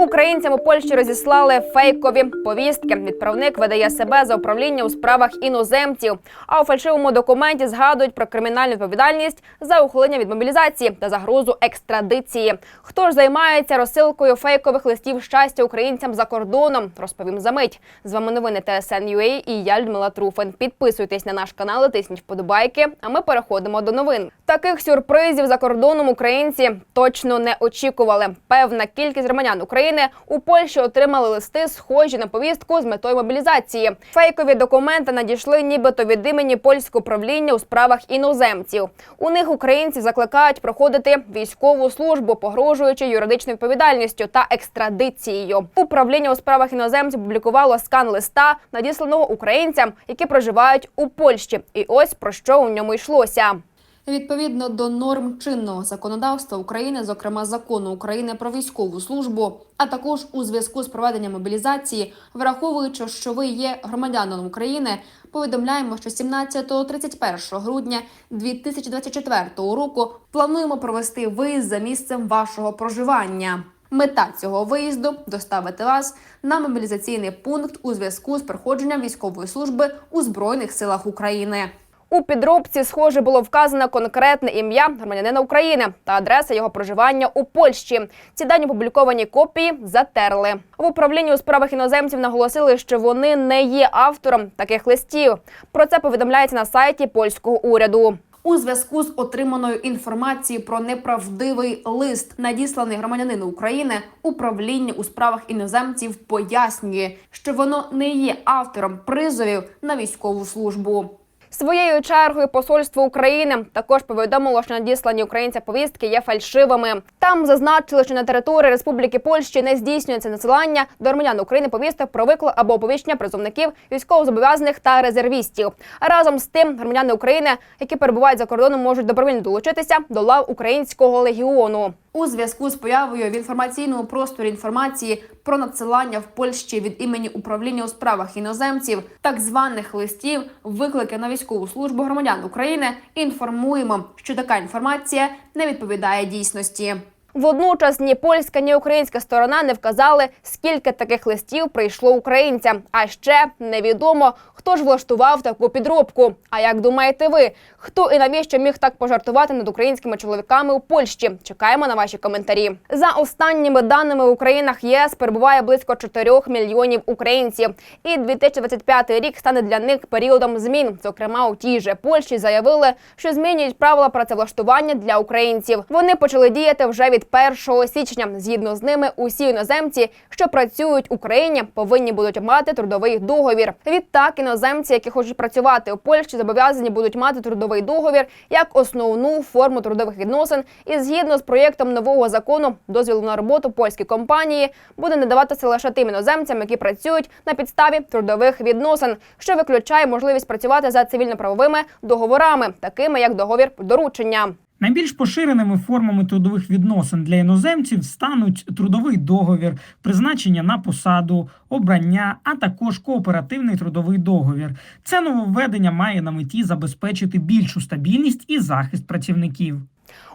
Українцям у Польщі розіслали фейкові повістки. Відправник видає себе за управління у справах іноземців. А у фальшивому документі згадують про кримінальну відповідальність за ухилення від мобілізації та загрозу екстрадиції. Хто ж займається розсилкою фейкових листів щастя українцям за кордоном? Розповім за мить. З вами новини ТСН.UA і я Людмила Труфин. Підписуйтесь на наш канал, тисніть вподобайки. А ми переходимо до новин. Таких сюрпризів за кордоном українці точно не очікували. Певна кількість громадян України у Польщі отримали листи, схожі на повістку з метою мобілізації. Фейкові документи надійшли нібито від імені польського управління у справах іноземців. У них українців закликають проходити військову службу, погрожуючи юридичною відповідальністю та екстрадицією. Управління у справах іноземців публікувало скан листа, надісланого українцям, які проживають у Польщі. І ось про що у ньому йшлося. Відповідно до норм чинного законодавства України, зокрема закону України про військову службу, а також у зв'язку з проведенням мобілізації, враховуючи, що ви є громадянином України, повідомляємо, що 17-31 грудня 2024 року плануємо провести виїзд за місцем вашого проживання. Мета цього виїзду доставити вас на мобілізаційний пункт у зв'язку з проходженням військової служби у збройних силах України. У підробці, схоже, було вказано конкретне ім'я громадянина України та адреса його проживання у Польщі. Ці дані опубліковані копії затерли. В управлінні у справах іноземців наголосили, що вони не є автором таких листів. Про це повідомляється на сайті польського уряду. У зв'язку з отриманою інформацією про неправдивий лист, надісланий громадянину України, управління у справах іноземців пояснює, що воно не є автором призовів на військову службу. Своєю чергою посольство України також повідомило, що надіслані українцям повістки є фальшивими. Там зазначили, що на території Республіки Польщі не здійснюється надсилання до громадян України повісток про виклик або оповіщення призовників, військовозобов'язаних та резервістів. А разом з тим, громадяни України, які перебувають за кордоном, можуть добровільно долучитися до лав українського легіону. У зв'язку з появою в інформаційному просторі інформації про надсилання в Польщі від імені управління у справах іноземців так званих листів, виклики на військову службу громадян України, інформуємо, що така інформація не відповідає дійсності. Водночас ні польська, ні українська сторона не вказали, скільки таких листів прийшло українцям. А ще невідомо, хто ж влаштував таку підробку. А як думаєте ви, хто і навіщо міг так пожартувати над українськими чоловіками у Польщі? Чекаємо на ваші коментарі. За останніми даними у країнах ЄС перебуває близько 4 мільйонів українців. І 2025 рік стане для них періодом змін. Зокрема, у тій же Польщі заявили, що змінюють правила працевлаштування для українців. Вони почали діяти вже від 1 січня. Згідно з ними, усі іноземці, що працюють в Україні, повинні будуть мати трудовий договір. Відтак, іноземці, які хочуть працювати у Польщі, зобов'язані будуть мати трудовий договір як основну форму трудових відносин. І згідно з проєктом нового закону, дозвіл на роботу польській компанії буде надаватися лише тим іноземцям, які працюють на підставі трудових відносин, що виключає можливість працювати за цивільно-правовими договорами, такими як договір доручення. Найбільш поширеними формами трудових відносин для іноземців стануть трудовий договір, призначення на посаду, обрання, а також кооперативний трудовий договір. Це нововведення має на меті забезпечити більшу стабільність і захист працівників.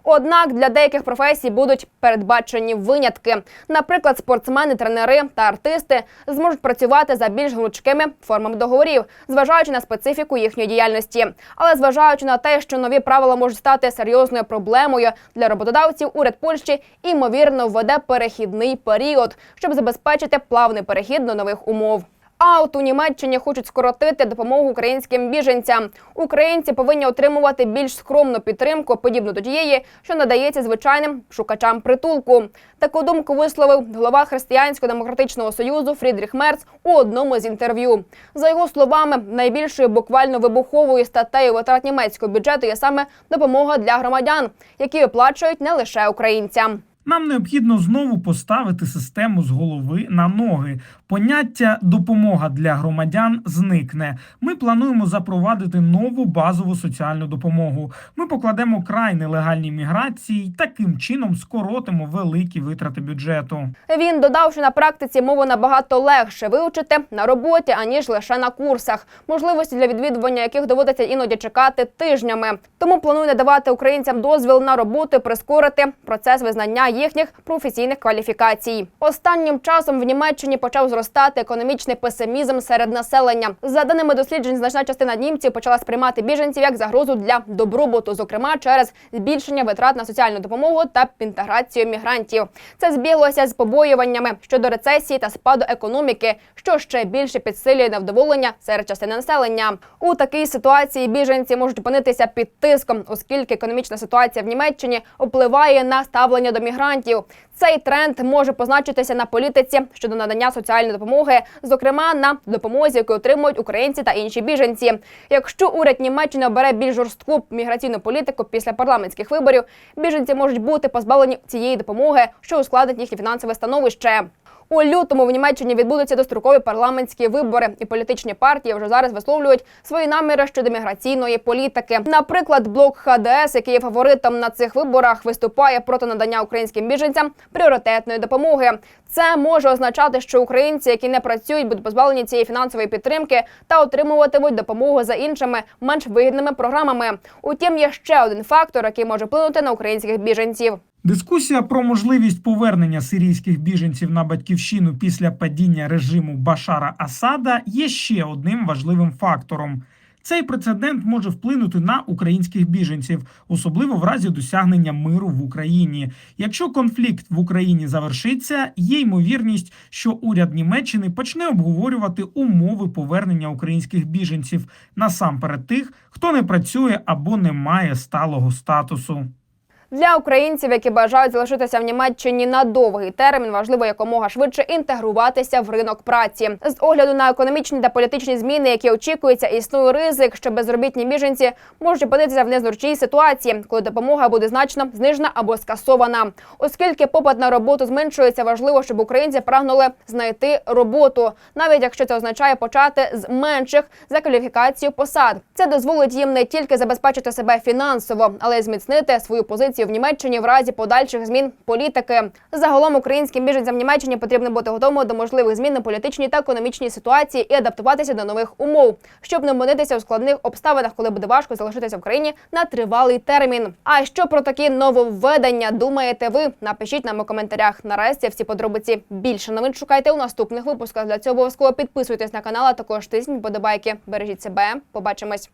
Однак для деяких професій будуть передбачені винятки. Наприклад, спортсмени, тренери та артисти зможуть працювати за більш гнучкими формами договорів, зважаючи на специфіку їхньої діяльності. Але зважаючи на те, що нові правила можуть стати серйозною проблемою для роботодавців, уряд Польщі ймовірно введе перехідний період, щоб забезпечити плавний перехід до нових умов. А от у Німеччині хочуть скоротити допомогу українським біженцям. Українці повинні отримувати більш скромну підтримку, подібну до тієї, що надається звичайним шукачам притулку. Таку думку висловив голова Християнського демократичного союзу Фрідріх Мерц у одному з інтерв'ю. За його словами, найбільшою буквально вибуховою статтею витрат німецького бюджету є саме допомога для громадян, які оплачують не лише українцям. Нам необхідно знову поставити систему з голови на ноги. Поняття допомога для громадян зникне. Ми плануємо запровадити нову базову соціальну допомогу. Ми покладемо край нелегальній міграції, і таким чином скоротимо великі витрати бюджету. Він додав, що на практиці мову набагато легше вивчити на роботі, аніж лише на курсах, можливості для відвідування яких доводиться іноді чекати тижнями. Тому планує надавати українцям дозвіл на роботу, прискорити процес визнання їхніх професійних кваліфікацій. Останнім часом в Німеччині почав зростати економічний песимізм серед населення. За даними досліджень, значна частина німців почала сприймати біженців як загрозу для добробуту, зокрема через збільшення витрат на соціальну допомогу та інтеграцію мігрантів. Це збіглося з побоюваннями щодо рецесії та спаду економіки, що ще більше підсилює невдоволення серед частини населення. У такій ситуації біженці можуть опинитися під тиском, оскільки економічна ситуація в Німеччині впливає на ставлення до мігрантів. Цей тренд може позначитися на політиці щодо надання соціальної допомоги, зокрема на допомозі, яку отримують українці та інші біженці. Якщо уряд Німеччини обере більш жорстку міграційну політику після парламентських виборів, біженці можуть бути позбавлені цієї допомоги, що ускладнить їхнє фінансове становище. У лютому в Німеччині відбудуться дострокові парламентські вибори, і політичні партії вже зараз висловлюють свої наміри щодо міграційної політики. Наприклад, блок ХДС, який є фаворитом на цих виборах, виступає проти надання українським біженцям пріоритетної допомоги. Це може означати, що українці, які не працюють, будуть позбавлені цієї фінансової підтримки та отримуватимуть допомогу за іншими менш вигідними програмами. Утім, є ще один фактор, який може вплинути на українських біженців. Дискусія про можливість повернення сирійських біженців на батьківщину після падіння режиму Башара Асада є ще одним важливим фактором. Цей прецедент може вплинути на українських біженців, особливо в разі досягнення миру в Україні. Якщо конфлікт в Україні завершиться, є ймовірність, що уряд Німеччини почне обговорювати умови повернення українських біженців насамперед тих, хто не працює або не має сталого статусу. Для українців, які бажають залишитися в Німеччині на довгий термін, важливо якомога швидше інтегруватися в ринок праці. З огляду на економічні та політичні зміни, які очікуються, існує ризик, що безробітні біженці можуть опинитися в незручній ситуації, коли допомога буде значно знижена або скасована. Оскільки попит на роботу зменшується, важливо, щоб українці прагнули знайти роботу, навіть якщо це означає почати з менших за кваліфікацію посад. Це дозволить їм не тільки забезпечити себе фінансово, але й зміцнити свою позицію в Німеччині в разі подальших змін політики. Загалом українським біженцям Німеччині потрібно бути готовими до можливих змін у політичній та економічній ситуації і адаптуватися до нових умов, щоб не опинитися у складних обставинах, коли буде важко залишитися в країні на тривалий термін. А що про такі нововведення думаєте ви? Напишіть нам у коментарях. Наразі всі подробиці більше новин шукайте у наступних випусках. Для цього обов'язково підписуйтесь на канал, а також тисніть подобайки. Бережіть себе. Побачимось.